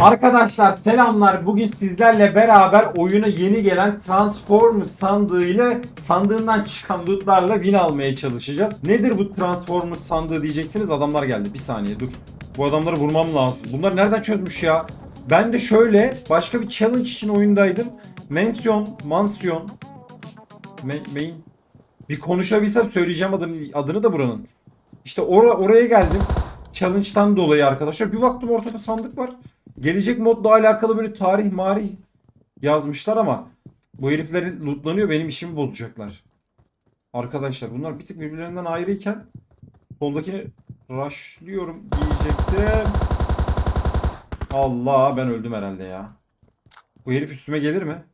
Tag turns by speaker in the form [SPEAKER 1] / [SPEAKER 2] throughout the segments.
[SPEAKER 1] Arkadaşlar selamlar. Bugün sizlerle beraber oyuna yeni gelen Transformers sandığıyla sandığından çıkan lootlarla win almaya çalışacağız. Nedir bu Transformers sandığı diyeceksiniz. Adamlar geldi. Bir saniye dur. Bu adamları vurmam lazım. Bunlar nereden çözmüş ya? Ben de şöyle başka bir challenge için oyundaydım. Mansiyon, mansiyon, Ma- main. Bir konuşabilsem söyleyeceğim adını, adını da buranın. İşte ora, oraya geldim. Challenge'tan dolayı arkadaşlar. Bir baktım ortada sandık var. Gelecek modla alakalı böyle tarih marih yazmışlar ama bu heriflerin lootlanıyor benim işimi bozacaklar. Arkadaşlar bunlar bir tık birbirlerinden ayrıyken soldakini rushlıyorum diyecektim. Allah ben öldüm herhalde ya. Bu herif üstüme gelir mi?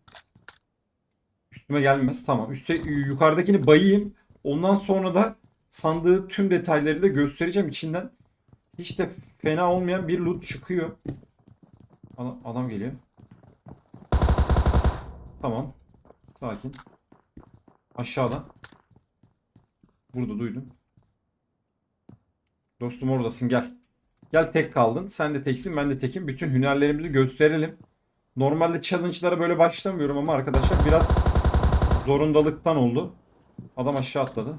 [SPEAKER 1] Üstüme gelmez. Tamam. Üste, yukarıdakini bayayım. Ondan sonra da sandığı tüm detaylarıyla göstereceğim. İçinden hiç de fena olmayan bir loot çıkıyor. Adam, geliyor. Tamam. Sakin. Aşağıda. Burada duydum. Dostum oradasın gel. Gel tek kaldın. Sen de teksin ben de tekim. Bütün hünerlerimizi gösterelim. Normalde challenge'lara böyle başlamıyorum ama arkadaşlar biraz zorundalıktan oldu. Adam aşağı atladı.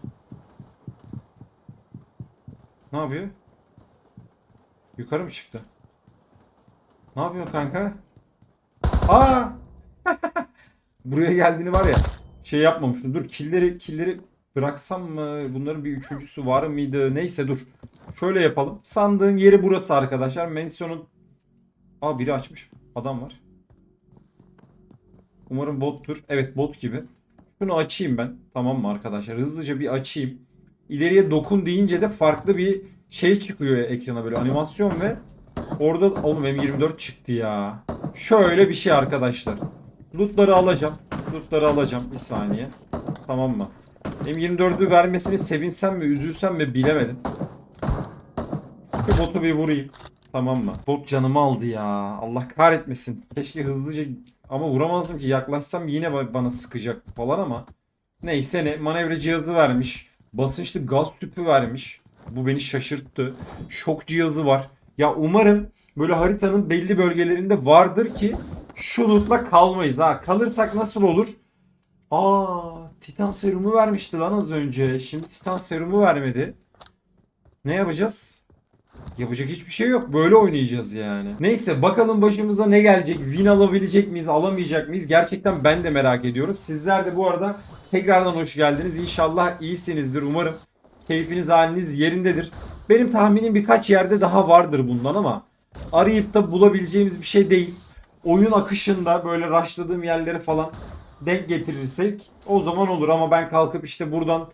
[SPEAKER 1] Ne yapıyor? Yukarı mı çıktı? Ne yapıyorsun kanka? Aa! Buraya geldiğini var ya şey yapmamıştım. Dur killeri killeri bıraksam mı? Bunların bir üçüncüsü var mıydı? Neyse dur. Şöyle yapalım. Sandığın yeri burası arkadaşlar. Mention'un Aa biri açmış. Adam var. Umarım bottur. Evet bot gibi. Şunu açayım ben. Tamam mı arkadaşlar? Hızlıca bir açayım. İleriye dokun deyince de farklı bir şey çıkıyor ekrana böyle animasyon ve orada oğlum M24 çıktı ya. Şöyle bir şey arkadaşlar. Lootları alacağım. Lootları alacağım. Bir saniye. Tamam mı? M24'ü vermesini sevinsem mi üzülsem mi bilemedim. Şu botu bir vurayım. Tamam mı? Bot canımı aldı ya. Allah kahretmesin. Keşke hızlıca ama vuramazdım ki yaklaşsam yine ba- bana sıkacak falan ama. Neyse ne manevra cihazı vermiş. Basınçlı gaz tüpü vermiş. Bu beni şaşırttı. Şok cihazı var. Ya umarım böyle haritanın belli bölgelerinde vardır ki şu lootla kalmayız. Ha kalırsak nasıl olur? Aa, Titan serumu vermişti lan az önce. Şimdi Titan serumu vermedi. Ne yapacağız? Yapacak hiçbir şey yok. Böyle oynayacağız yani. Neyse bakalım başımıza ne gelecek? Win alabilecek miyiz? Alamayacak mıyız? Gerçekten ben de merak ediyorum. Sizler de bu arada tekrardan hoş geldiniz. İnşallah iyisinizdir. Umarım keyfiniz haliniz yerindedir. Benim tahminim birkaç yerde daha vardır bundan ama arayıp da bulabileceğimiz bir şey değil. Oyun akışında böyle rushladığım yerlere falan denk getirirsek o zaman olur ama ben kalkıp işte buradan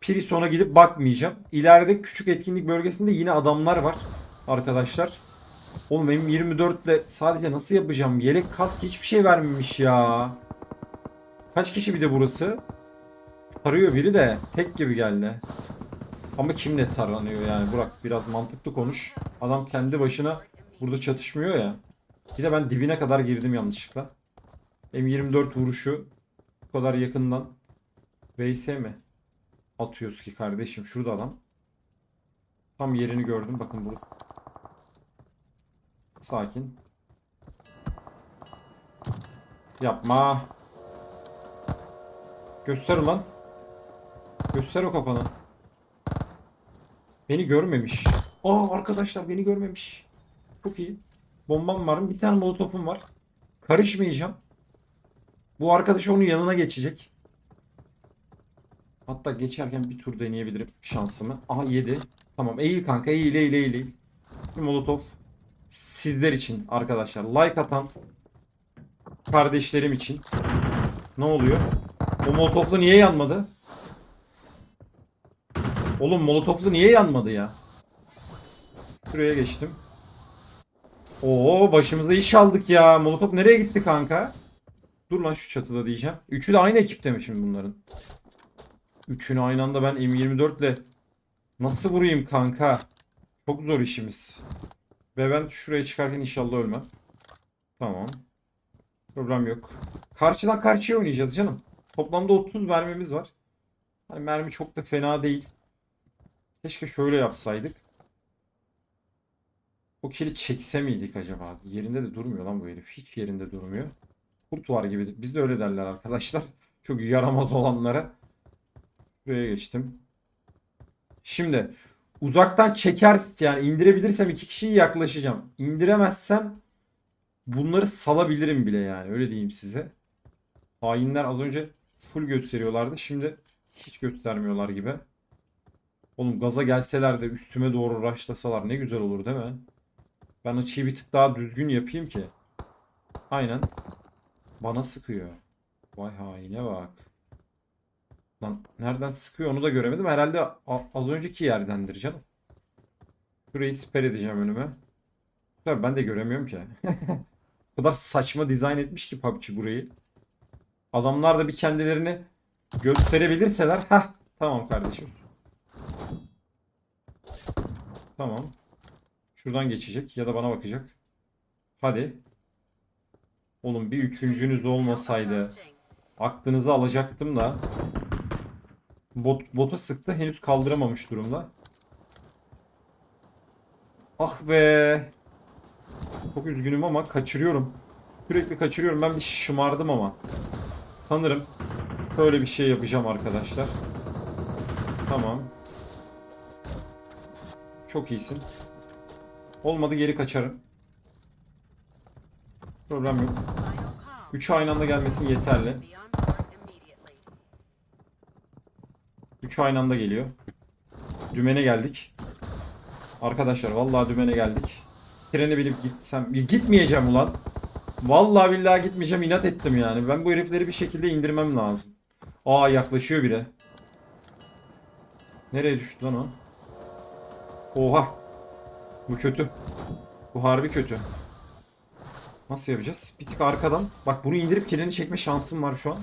[SPEAKER 1] Pirison'a gidip bakmayacağım. İleride küçük etkinlik bölgesinde yine adamlar var arkadaşlar. Oğlum benim 24 ile sadece nasıl yapacağım? Yelek kask hiçbir şey vermemiş ya. Kaç kişi bir de burası? Tarıyor biri de tek gibi geldi. Ama kimle taranıyor yani Burak biraz mantıklı konuş. Adam kendi başına burada çatışmıyor ya. Bir de ben dibine kadar girdim yanlışlıkla. M24 vuruşu bu kadar yakından. VS mi? atıyoruz ki kardeşim. Şurada adam. Tam yerini gördüm. Bakın burada. Sakin. Yapma. Göster lan. Göster o kafanı. Beni görmemiş. Aa arkadaşlar beni görmemiş. Çok iyi. Bombam var? Bir tane molotofum var. Karışmayacağım. Bu arkadaş onun yanına geçecek. Hatta geçerken bir tur deneyebilirim şansımı. Aha yedi. Tamam eğil kanka eğil eğil eğil. Bir molotof sizler için arkadaşlar. Like atan kardeşlerim için. Ne oluyor? O molotoflu niye yanmadı? Oğlum molotoflu niye yanmadı ya? Şuraya geçtim. Oo başımıza iş aldık ya. Molotof nereye gitti kanka? Dur lan şu çatıda diyeceğim. Üçü de aynı ekipte mi şimdi bunların? Üçünü aynı anda ben M24 ile nasıl vurayım kanka? Çok zor işimiz. Ve ben şuraya çıkarken inşallah ölmem. Tamam. Problem yok. Karşıdan karşıya oynayacağız canım. Toplamda 30 mermimiz var. Hani mermi çok da fena değil. Keşke şöyle yapsaydık. O kili çekse miydik acaba? Yerinde de durmuyor lan bu herif. Hiç yerinde durmuyor. Kurt var gibi. Biz de öyle derler arkadaşlar. Çok yaramaz olanlara. Buraya geçtim. Şimdi uzaktan çeker yani indirebilirsem iki kişiyi yaklaşacağım. İndiremezsem bunları salabilirim bile yani. Öyle diyeyim size. Hainler az önce full gösteriyorlardı. Şimdi hiç göstermiyorlar gibi. Oğlum gaza gelseler de üstüme doğru rushlasalar ne güzel olur değil mi? Ben açıyı bir tık daha düzgün yapayım ki. Aynen. Bana sıkıyor. Vay haine bak. Lan nereden sıkıyor onu da göremedim. Herhalde az önceki yerdendir canım. Şurayı siper edeceğim önüme. Tabii ben de göremiyorum ki. o kadar saçma dizayn etmiş ki PUBG burayı. Adamlar da bir kendilerini gösterebilirseler. ha tamam kardeşim. Tamam. Şuradan geçecek ya da bana bakacak. Hadi. Oğlum bir üçüncünüz olmasaydı aklınızı alacaktım da. Bot, bota sıktı. Henüz kaldıramamış durumda. Ah be. Çok üzgünüm ama kaçırıyorum. Sürekli kaçırıyorum. Ben bir şımardım ama. Sanırım böyle bir şey yapacağım arkadaşlar. Tamam. Çok iyisin. Olmadı geri kaçarım. Problem yok. Üç aynı anda gelmesin yeterli. Üç aynı anda geliyor. Dümene geldik. Arkadaşlar vallahi dümene geldik. Trene binip gitsem gitmeyeceğim ulan. Vallahi billahi gitmeyeceğim inat ettim yani. Ben bu herifleri bir şekilde indirmem lazım. Aa yaklaşıyor bile. Nereye düştü lan o? Oha. Bu kötü. Bu harbi kötü. Nasıl yapacağız? Bir tık arkadan. Bak bunu indirip kilini çekme şansım var şu an.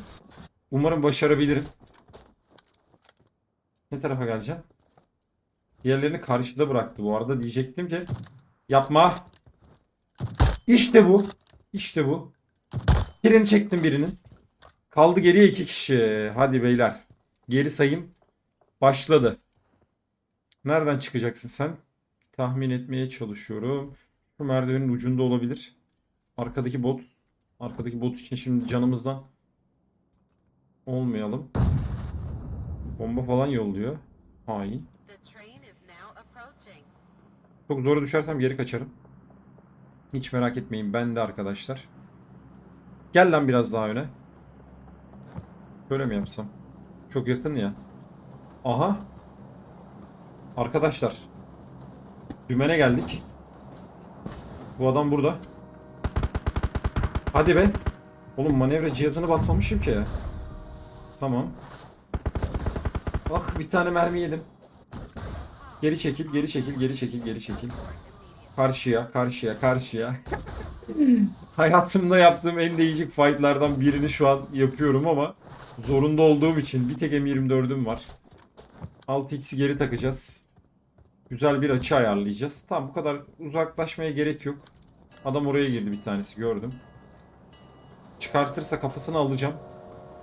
[SPEAKER 1] Umarım başarabilirim. Ne tarafa geleceğim? Diğerlerini karşıda bıraktı bu arada. Diyecektim ki yapma. İşte bu. İşte bu. Kilini çektim birinin. Kaldı geriye iki kişi. Hadi beyler. Geri sayım başladı. Nereden çıkacaksın sen? Tahmin etmeye çalışıyorum. Şu merdivenin ucunda olabilir. Arkadaki bot. Arkadaki bot için şimdi canımızdan olmayalım. Bomba falan yolluyor. Hain. Çok zora düşersem geri kaçarım. Hiç merak etmeyin ben de arkadaşlar. Gel lan biraz daha öne. Böyle mi yapsam? Çok yakın ya. Aha. Arkadaşlar. Dümene geldik. Bu adam burada. Hadi be. Oğlum manevra cihazını basmamışım ki. Tamam. Ah bir tane mermi yedim. Geri çekil, geri çekil, geri çekil, geri çekil. Karşıya, karşıya, karşıya. Hayatımda yaptığım en değişik fightlardan birini şu an yapıyorum ama zorunda olduğum için bir tek M24'üm var. 6x'i geri takacağız. Güzel bir açı ayarlayacağız. Tamam bu kadar uzaklaşmaya gerek yok. Adam oraya girdi bir tanesi gördüm. Çıkartırsa kafasını alacağım.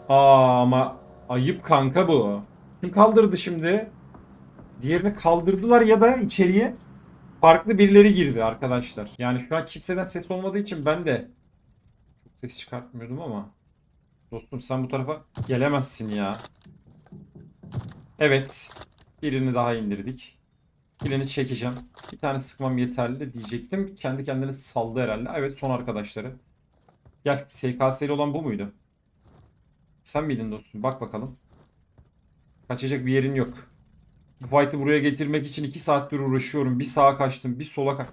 [SPEAKER 1] Aa ama ayıp kanka bu. Kim kaldırdı şimdi? Diğerini kaldırdılar ya da içeriye farklı birileri girdi arkadaşlar. Yani şu an kimseden ses olmadığı için ben de çok ses çıkartmıyordum ama dostum sen bu tarafa gelemezsin ya. Evet. Birini daha indirdik. Birini çekeceğim. Bir tane sıkmam yeterli diyecektim. Kendi kendini saldı herhalde. Evet son arkadaşları. Gel. SKS'li olan bu muydu? Sen miydin dostum? Bak bakalım. Kaçacak bir yerin yok. Bu fight'ı buraya getirmek için 2 saattir uğraşıyorum. Bir sağa kaçtım. Bir sola kaç...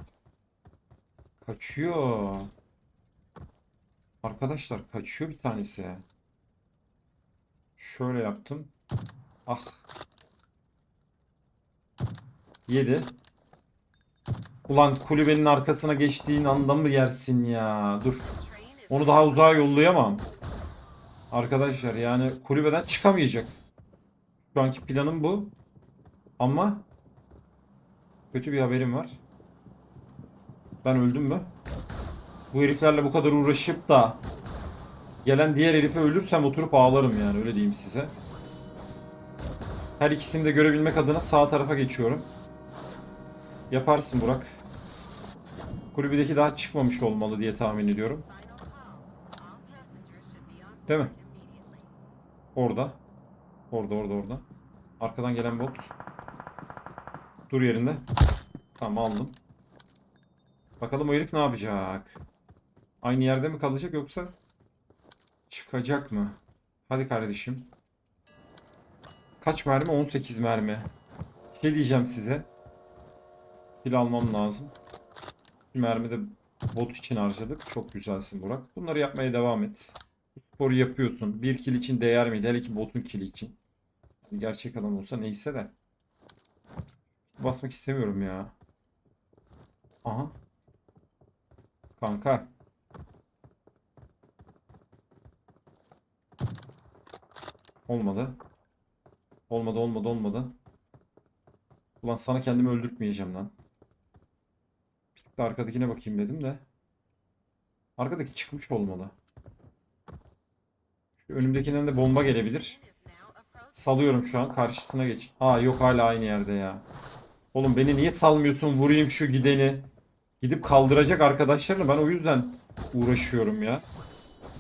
[SPEAKER 1] Kaçıyor. Arkadaşlar kaçıyor bir tanesi. Şöyle yaptım. Ah. 7. Ulan kulübenin arkasına geçtiğin anda mı yersin ya? Dur. Onu daha uzağa yollayamam. Arkadaşlar yani kulübeden çıkamayacak. Şu anki planım bu. Ama kötü bir haberim var. Ben öldüm mü? Bu heriflerle bu kadar uğraşıp da gelen diğer herife ölürsem oturup ağlarım yani öyle diyeyim size. Her ikisini de görebilmek adına sağ tarafa geçiyorum. Yaparsın Burak. Kulübedeki daha çıkmamış olmalı diye tahmin ediyorum. Değil mi? Orada. Orada orada orada. Arkadan gelen bot. Dur yerinde. Tamam aldım. Bakalım o herif ne yapacak? Aynı yerde mi kalacak yoksa çıkacak mı? Hadi kardeşim. Kaç mermi? 18 mermi. Bir şey diyeceğim size. Pil almam lazım. Mermi de bot için harcadık. Çok güzelsin Burak. Bunları yapmaya devam et. Bu sporu yapıyorsun. Bir kill için değer miydi? Hele ki botun kili için. Gerçek adam olsa neyse de. Basmak istemiyorum ya. Aha. Kanka. Olmadı. Olmadı olmadı olmadı. Ulan sana kendimi öldürtmeyeceğim lan. Da arkadakine bakayım dedim de. Arkadaki çıkmış olmalı. Şu önümdekinden de bomba gelebilir. Salıyorum şu an. Karşısına geç. Aa yok hala aynı yerde ya. Oğlum beni niye salmıyorsun? Vurayım şu gideni. Gidip kaldıracak arkadaşlarını. Ben o yüzden uğraşıyorum ya.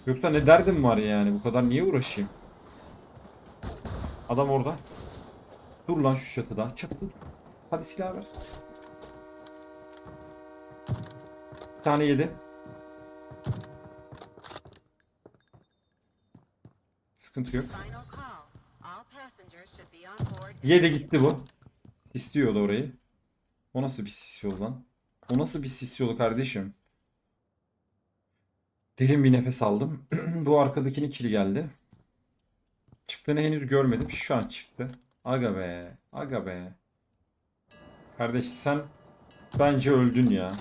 [SPEAKER 1] Yoksa ne derdim var yani? Bu kadar niye uğraşayım? Adam orada. Dur lan şu çatıda. Çatıda. Hadi silah ver. Bir tane yedi. Sıkıntı yok. Yedi gitti bu. İstiyordu orayı. O nasıl bir sis yolu lan? O nasıl bir sis yolu kardeşim? Derin bir nefes aldım. bu arkadakinin kili geldi. Çıktığını henüz görmedim. Şu an çıktı. Aga be. Aga be. Kardeş sen bence öldün ya.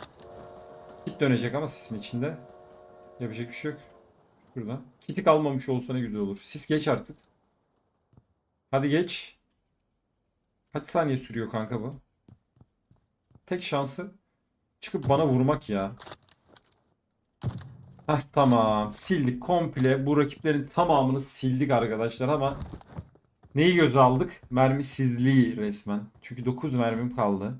[SPEAKER 1] Kit dönecek ama sisin içinde. Yapacak bir şey yok. Şurada. Kiti kalmamış olsa ne güzel olur. Sis geç artık. Hadi geç. Kaç saniye sürüyor kanka bu? Tek şansı çıkıp bana vurmak ya. Hah tamam. Sildik komple. Bu rakiplerin tamamını sildik arkadaşlar ama neyi göze aldık? Mermisizliği resmen. Çünkü 9 mermim kaldı.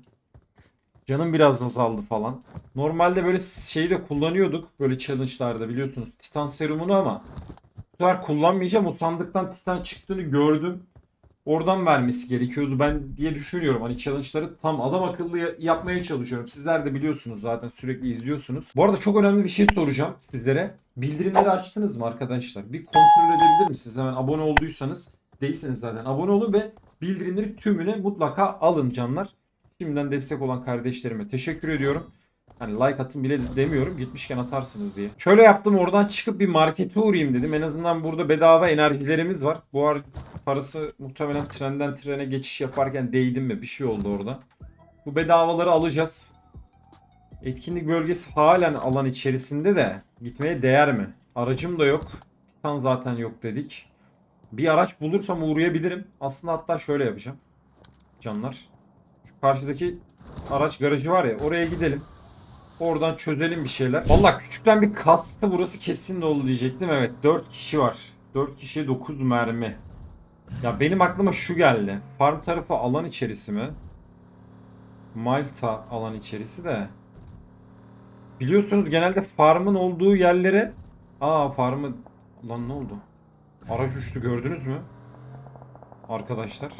[SPEAKER 1] Canım biraz azaldı falan. Normalde böyle şeyi de kullanıyorduk. Böyle challenge'larda biliyorsunuz. Titan serumunu ama bu sefer kullanmayacağım. O sandıktan Titan çıktığını gördüm. Oradan vermesi gerekiyordu ben diye düşünüyorum. Hani challenge'ları tam adam akıllı ya- yapmaya çalışıyorum. Sizler de biliyorsunuz zaten sürekli izliyorsunuz. Bu arada çok önemli bir şey soracağım sizlere. Bildirimleri açtınız mı arkadaşlar? Bir kontrol edebilir misiniz? Hemen abone olduysanız değilseniz zaten abone olun ve bildirimleri tümüne mutlaka alın canlar. Şimdiden destek olan kardeşlerime teşekkür ediyorum. Hani like atın bile demiyorum. Gitmişken atarsınız diye. Şöyle yaptım oradan çıkıp bir markete uğrayayım dedim. En azından burada bedava enerjilerimiz var. Bu ar parası muhtemelen trenden trene geçiş yaparken değdim mi? Bir şey oldu orada. Bu bedavaları alacağız. Etkinlik bölgesi halen alan içerisinde de gitmeye değer mi? Aracım da yok. Titan zaten yok dedik. Bir araç bulursam uğrayabilirim. Aslında hatta şöyle yapacağım. Canlar. Karşıdaki araç garajı var ya oraya gidelim. Oradan çözelim bir şeyler. Valla küçükten bir kastı burası kesin dolu diyecektim. Evet 4 kişi var. 4 kişiye 9 mermi. Ya benim aklıma şu geldi. Farm tarafı alan içerisi mi? Malta alan içerisi de. Biliyorsunuz genelde farmın olduğu yerlere... Aa farmı... Lan ne oldu? Araç uçtu gördünüz mü? Arkadaşlar.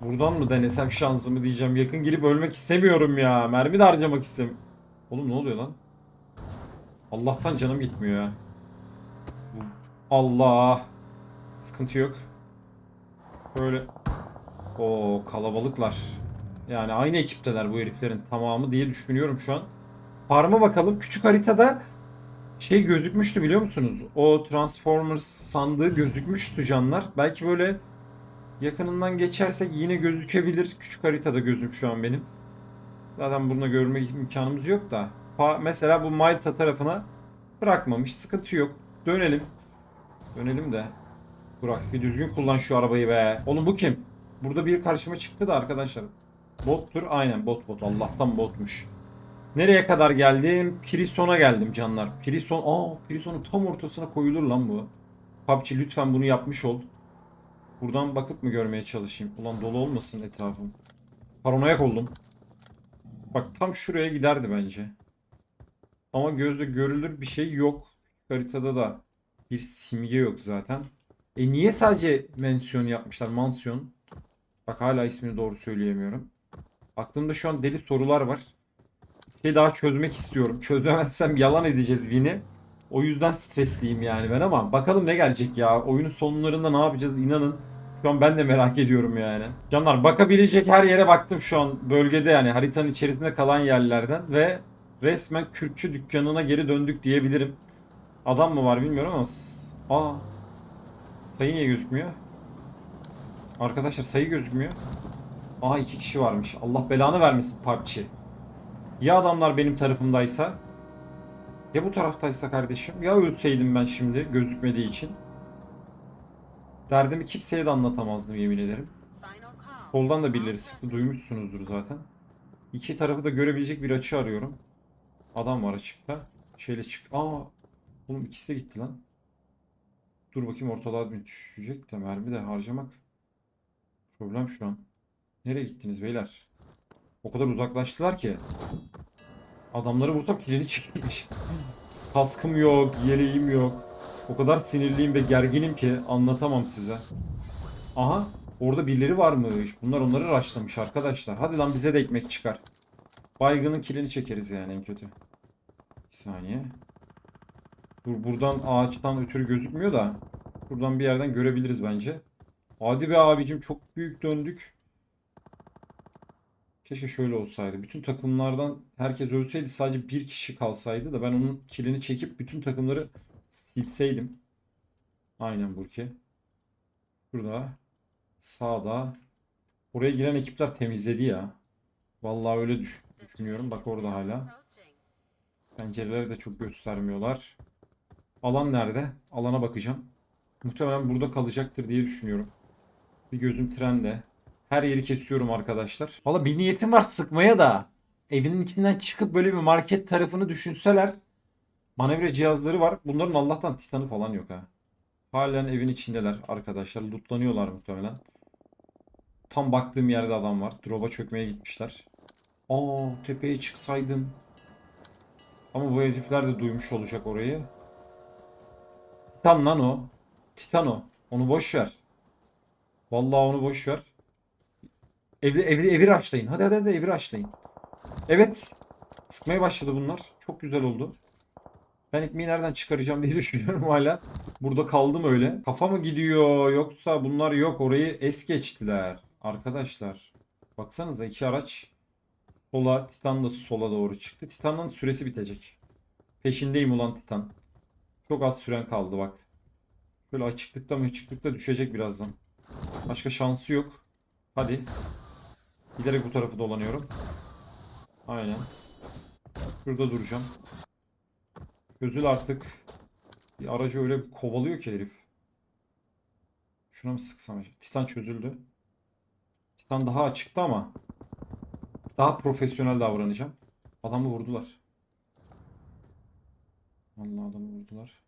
[SPEAKER 1] Buradan mı denesem şansımı diyeceğim. Yakın girip ölmek istemiyorum ya. Mermi de harcamak istemiyorum. Oğlum ne oluyor lan? Allah'tan canım gitmiyor ya. Allah. Sıkıntı yok. Böyle. O kalabalıklar. Yani aynı ekipteler bu heriflerin tamamı diye düşünüyorum şu an. Farm'a bakalım. Küçük haritada şey gözükmüştü biliyor musunuz? O Transformers sandığı gözükmüştü canlar. Belki böyle yakınından geçersek yine gözükebilir. Küçük haritada gözük şu an benim. Zaten bunu görme imkanımız yok da. Pa- mesela bu Malta tarafına bırakmamış. Sıkıntı yok. Dönelim. Dönelim de. Burak bir düzgün kullan şu arabayı be. Oğlum bu kim? Burada bir karşıma çıktı da arkadaşlar. Bottur. Aynen bot bot. Allah'tan botmuş. Nereye kadar geldim? Pirison'a geldim canlar. Pirison. Aa Pirison'un tam ortasına koyulur lan bu. PUBG lütfen bunu yapmış ol. Buradan bakıp mı görmeye çalışayım? Ulan dolu olmasın etrafım. Paranoyak oldum. Bak tam şuraya giderdi bence. Ama gözle görülür bir şey yok. Haritada da bir simge yok zaten. E niye sadece mensiyon yapmışlar? Mansiyon. Bak hala ismini doğru söyleyemiyorum. Aklımda şu an deli sorular var. Bir şey daha çözmek istiyorum. Çözemezsem yalan edeceğiz Win'i. O yüzden stresliyim yani ben ama bakalım ne gelecek ya. Oyunun sonlarında ne yapacağız inanın. Şu an ben de merak ediyorum yani. Canlar bakabilecek her yere baktım şu an bölgede yani haritanın içerisinde kalan yerlerden ve resmen kürkçü dükkanına geri döndük diyebilirim. Adam mı var bilmiyorum ama aa sayı niye gözükmüyor? Arkadaşlar sayı gözükmüyor. Aa iki kişi varmış. Allah belanı vermesin PUBG. Ya adamlar benim tarafımdaysa? Ya bu taraftaysa kardeşim? Ya ölseydim ben şimdi gözükmediği için? Derdimi kimseye de anlatamazdım yemin ederim. Soldan da birileri sıktı duymuşsunuzdur zaten. İki tarafı da görebilecek bir açı arıyorum. Adam var açıkta. Şeyle çık. Aa, oğlum ikisi de gitti lan. Dur bakayım ortalığa düşecek de mermi de harcamak. Problem şu an. Nereye gittiniz beyler? O kadar uzaklaştılar ki. Adamları vursam kilini çekilmiş. Kaskım yok, yeleğim yok. O kadar sinirliyim ve gerginim ki anlatamam size. Aha, orada birileri varmış. Bunlar onları raşlamış arkadaşlar. Hadi lan bize de ekmek çıkar. Baygının kilini çekeriz yani en kötü. Bir saniye. Dur buradan ağaçtan ötürü gözükmüyor da. Buradan bir yerden görebiliriz bence. Hadi be abicim çok büyük döndük. Keşke şöyle olsaydı. Bütün takımlardan herkes ölseydi sadece bir kişi kalsaydı da ben onun kilini çekip bütün takımları silseydim. Aynen Burki. Şurada. Sağda. Oraya giren ekipler temizledi ya. Vallahi öyle düş- düşünüyorum. Bak orada hala. Pencereleri de çok göstermiyorlar. Alan nerede? Alana bakacağım. Muhtemelen burada kalacaktır diye düşünüyorum. Bir gözüm trende. Her yeri kesiyorum arkadaşlar. Valla bir niyetim var sıkmaya da. Evinin içinden çıkıp böyle bir market tarafını düşünseler. Manevra cihazları var. Bunların Allah'tan titanı falan yok ha. Halen evin içindeler arkadaşlar. Lootlanıyorlar muhtemelen. Tam baktığım yerde adam var. Drop'a çökmeye gitmişler. Aa tepeye çıksaydım. Ama bu herifler de duymuş olacak orayı. Titan lan o. Titan o. Onu boş ver. Vallahi onu boş ver. Evli evli evi açlayın. Hadi hadi hadi evi açlayın. Evet. Sıkmaya başladı bunlar. Çok güzel oldu. Ben ekmeği nereden çıkaracağım diye düşünüyorum hala. Burada kaldım öyle. Kafa mı gidiyor yoksa bunlar yok orayı es geçtiler. Arkadaşlar. Baksanıza iki araç sola Titan da sola doğru çıktı. Titan'ın süresi bitecek. Peşindeyim ulan Titan. Çok az süren kaldı bak. Böyle açıklıkta mı açıklıkta düşecek birazdan. Başka şansı yok. Hadi. Giderek bu tarafı dolanıyorum. Aynen. Şurada duracağım. Gözül artık. Bir aracı öyle bir kovalıyor ki herif. Şuna mı sıksam? Titan çözüldü. Titan daha açıkta ama daha profesyonel davranacağım. Adamı vurdular. Vallahi adamı vurdular.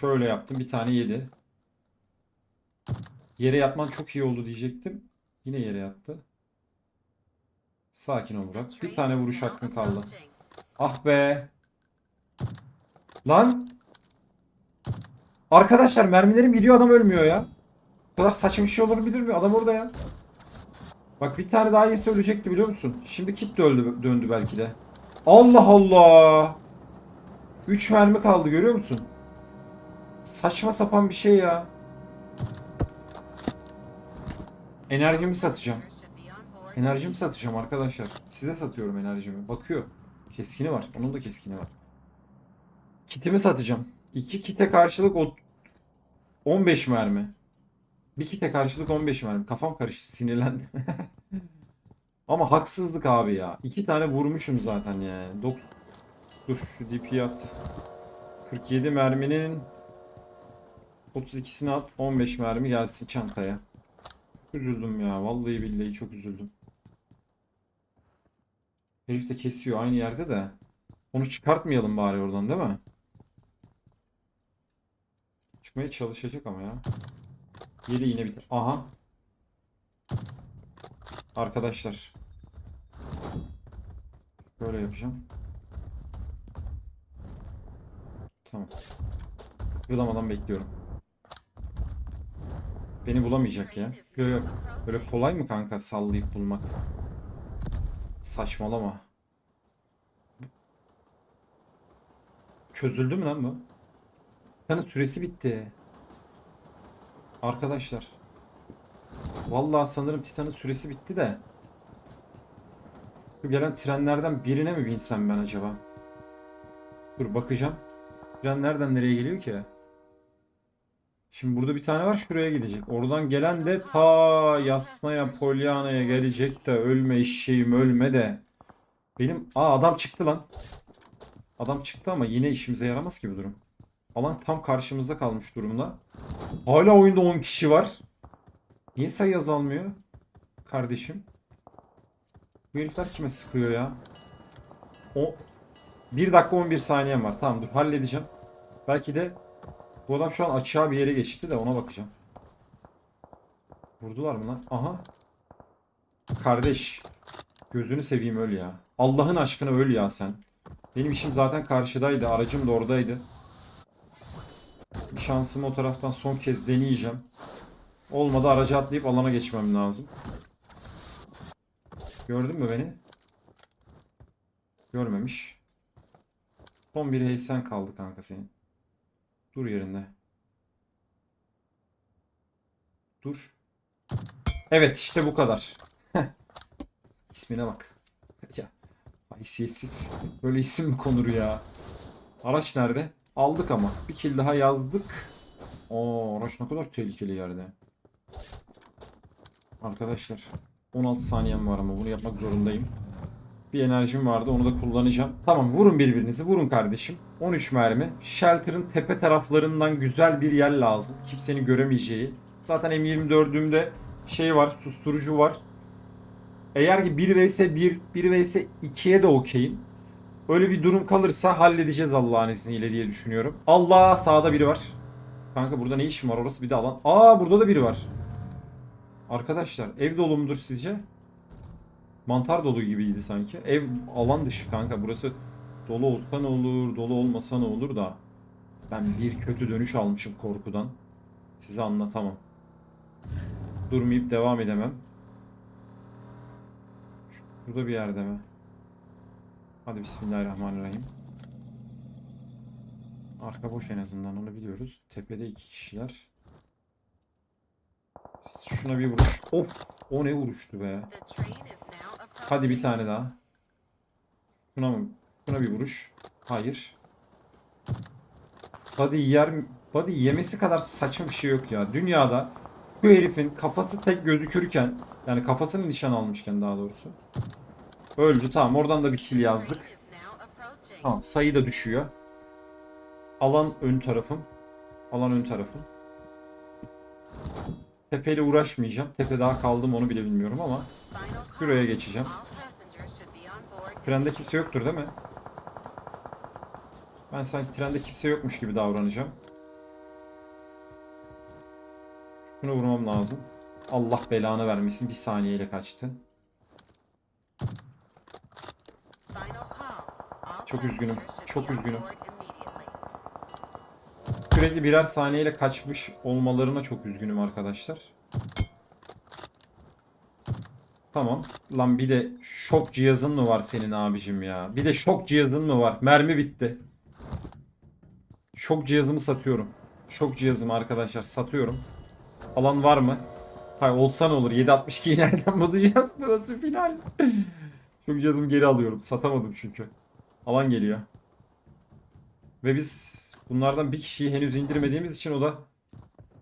[SPEAKER 1] Şöyle yaptım. Bir tane yedi. Yere yatman çok iyi oldu diyecektim. Yine yere yattı. Sakin ol Burak. Bir tane vuruş hakkın kaldı. Ah be. Lan. Arkadaşlar mermilerim gidiyor adam ölmüyor ya. Bu kadar saçma bir şey olur mu bilir mi? Adam orada ya. Bak bir tane daha yese ölecekti biliyor musun? Şimdi kit de öldü, döndü belki de. Allah Allah. 3 mermi kaldı görüyor musun? Saçma sapan bir şey ya. Enerjimi satacağım. Enerjimi satacağım arkadaşlar. Size satıyorum enerjimi. Bakıyor. Keskini var. Onun da keskini var. Kitimi satacağım. İki kite karşılık o 15 mermi. Bir kite karşılık 15 mermi. Kafam karıştı. Sinirlendim. Ama haksızlık abi ya. İki tane vurmuşum zaten yani. Dok Dur şu DP'yi at. 47 merminin 32'sini at. 15 mermi gelsin çantaya. Çok üzüldüm ya. Vallahi billahi çok üzüldüm. Herif de kesiyor aynı yerde de. Onu çıkartmayalım bari oradan değil mi? Çıkmaya çalışacak ama ya. Yedi yine biter. Aha. Arkadaşlar. Böyle yapacağım. Tamam. Kırılamadan bekliyorum. Beni bulamayacak ya. Yok yok. Böyle kolay mı kanka sallayıp bulmak? Saçmalama. Çözüldü mü lan bu? Titan'ın süresi bitti. Arkadaşlar. Vallahi sanırım Titan'ın süresi bitti de. Şu gelen trenlerden birine mi binsem ben acaba? Dur bakacağım. Tren nereden nereye geliyor ki? Şimdi burada bir tane var şuraya gidecek. Oradan gelen de ta Yasnaya Polyana'ya gelecek de ölme eşeğim ölme de. Benim aa adam çıktı lan. Adam çıktı ama yine işimize yaramaz ki bu durum. Alan tam karşımızda kalmış durumda. Hala oyunda 10 kişi var. Niye sayı azalmıyor? Kardeşim. Bu herifler kime sıkıyor ya? O 1 dakika 11 saniyem var. Tamam dur halledeceğim. Belki de bu adam şu an açığa bir yere geçti de ona bakacağım. Vurdular mı lan? Aha. Kardeş. Gözünü seveyim öl ya. Allah'ın aşkına öl ya sen. Benim işim zaten karşıdaydı. Aracım da oradaydı. Şansımı o taraftan son kez deneyeceğim. Olmadı araca atlayıp alana geçmem lazım. Gördün mü beni? Görmemiş. Son bir heysen kaldı kanka senin. Dur yerinde. Dur. Evet işte bu kadar. İsmine bak. Ya haysiyetsiz. Böyle isim mi konur ya? Araç nerede? Aldık ama. Bir kill daha yazdık. Oo araç ne kadar tehlikeli yerde. Arkadaşlar 16 saniyem var ama bunu yapmak zorundayım. Bir enerjim vardı onu da kullanacağım. Tamam vurun birbirinizi vurun kardeşim. 13 mermi. Shelter'ın tepe taraflarından güzel bir yer lazım. Kimsenin göremeyeceği. Zaten M24'ümde şey var susturucu var. Eğer ki 1 vs 1, 1 vs 2'ye de okeyim. Öyle bir durum kalırsa halledeceğiz Allah'ın izniyle diye düşünüyorum. Allah sağda biri var. Kanka burada ne işim var orası bir de alan. Aa burada da biri var. Arkadaşlar ev dolu mudur sizce? Mantar dolu gibiydi sanki. Ev alan dışı kanka burası dolu olsa ne olur dolu olmasa ne olur da. Ben bir kötü dönüş almışım korkudan. Size anlatamam. Durmayıp devam edemem. Burada bir yerde mi? Hadi bismillahirrahmanirrahim. Arka boş en azından onu biliyoruz. Tepede iki kişiler. Şuna bir vuruş. Of! O ne vuruştu be. Hadi bir tane daha. Şuna mı? Şuna bir vuruş. Hayır. Body yer Body yemesi kadar saçma bir şey yok ya. Dünyada bu herifin kafası tek gözükürken yani kafasını nişan almışken daha doğrusu. Öldü tamam oradan da bir kill yazdık. Tamam sayı da düşüyor. Alan ön tarafım. Alan ön tarafım. Tepeyle uğraşmayacağım. Tepe daha kaldım onu bile bilmiyorum ama
[SPEAKER 2] Şuraya geçeceğim.
[SPEAKER 1] trende kimse yoktur değil mi? Ben sanki trende kimse yokmuş gibi davranacağım. Şunu vurmam lazım. Allah belanı vermesin. Bir saniyeyle kaçtı.
[SPEAKER 2] Çok üzgünüm. Çok üzgünüm.
[SPEAKER 1] Sürekli birer saniyeyle kaçmış olmalarına çok üzgünüm arkadaşlar. Tamam. Lan bir de şok cihazın mı var senin abicim ya? Bir de şok cihazın mı var? Mermi bitti. Şok cihazımı satıyorum. Şok cihazımı arkadaşlar satıyorum. Alan var mı? Hay olsa ne olur? 7.62'yi nereden bulacağız? Bu nasıl final? Şok cihazımı geri alıyorum. Satamadım çünkü. Alan geliyor. Ve biz bunlardan bir kişiyi henüz indirmediğimiz için o da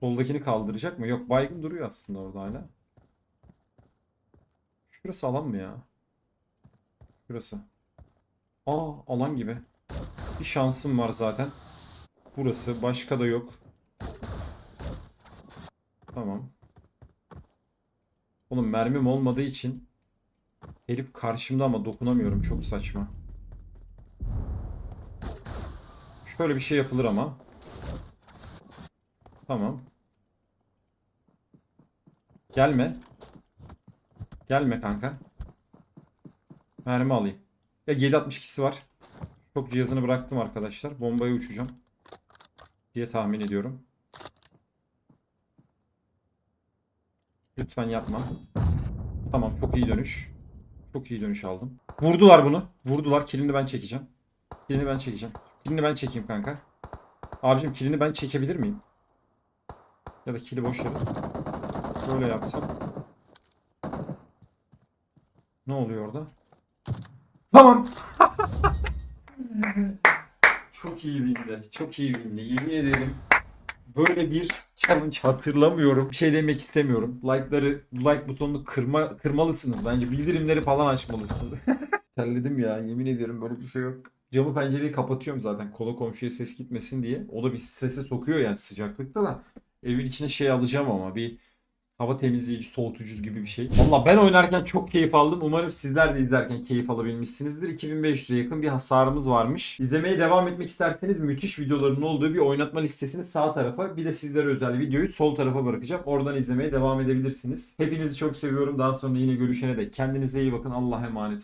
[SPEAKER 1] soldakini kaldıracak mı? Yok baygın duruyor aslında orada hala. Şurası alan mı ya? Şurası. Aa alan gibi. Bir şansım var zaten. Burası. Başka da yok. Tamam. Oğlum mermim olmadığı için herif karşımda ama dokunamıyorum. Çok saçma. Şöyle bir şey yapılır ama. Tamam. Gelme. Gelme kanka. Mermi alayım. Ya 7.62'si var. Çok cihazını bıraktım arkadaşlar. Bombaya uçacağım. Diye tahmin ediyorum. Lütfen yapma. Tamam çok iyi dönüş. Çok iyi dönüş aldım. Vurdular bunu. Vurdular. Kilini ben çekeceğim. Kilini ben çekeceğim. Kilini ben çekeyim kanka. Abicim kilini ben çekebilir miyim? Ya da kili boş yere. Böyle yapsam. Ne oluyor orada? Tamam. çok iyi windi. Çok iyi windi. Yemin ederim. Böyle bir challenge hatırlamıyorum. Bir şey demek istemiyorum. Like'ları, like butonunu kırma, kırmalısınız bence. Bildirimleri falan açmalısınız. Terledim ya. Yemin ediyorum böyle bir şey yok. Camı pencereyi kapatıyorum zaten. Kola komşuya ses gitmesin diye. O da bir strese sokuyor yani sıcaklıkta da. Evin içine şey alacağım ama bir hava temizleyici, soğutucu gibi bir şey. Valla ben oynarken çok keyif aldım. Umarım sizler de izlerken keyif alabilmişsinizdir. 2500'e yakın bir hasarımız varmış. İzlemeye devam etmek isterseniz müthiş videoların olduğu bir oynatma listesini sağ tarafa bir de sizlere özel videoyu sol tarafa bırakacağım. Oradan izlemeye devam edebilirsiniz. Hepinizi çok seviyorum. Daha sonra yine görüşene de kendinize iyi bakın. Allah'a emanet olun.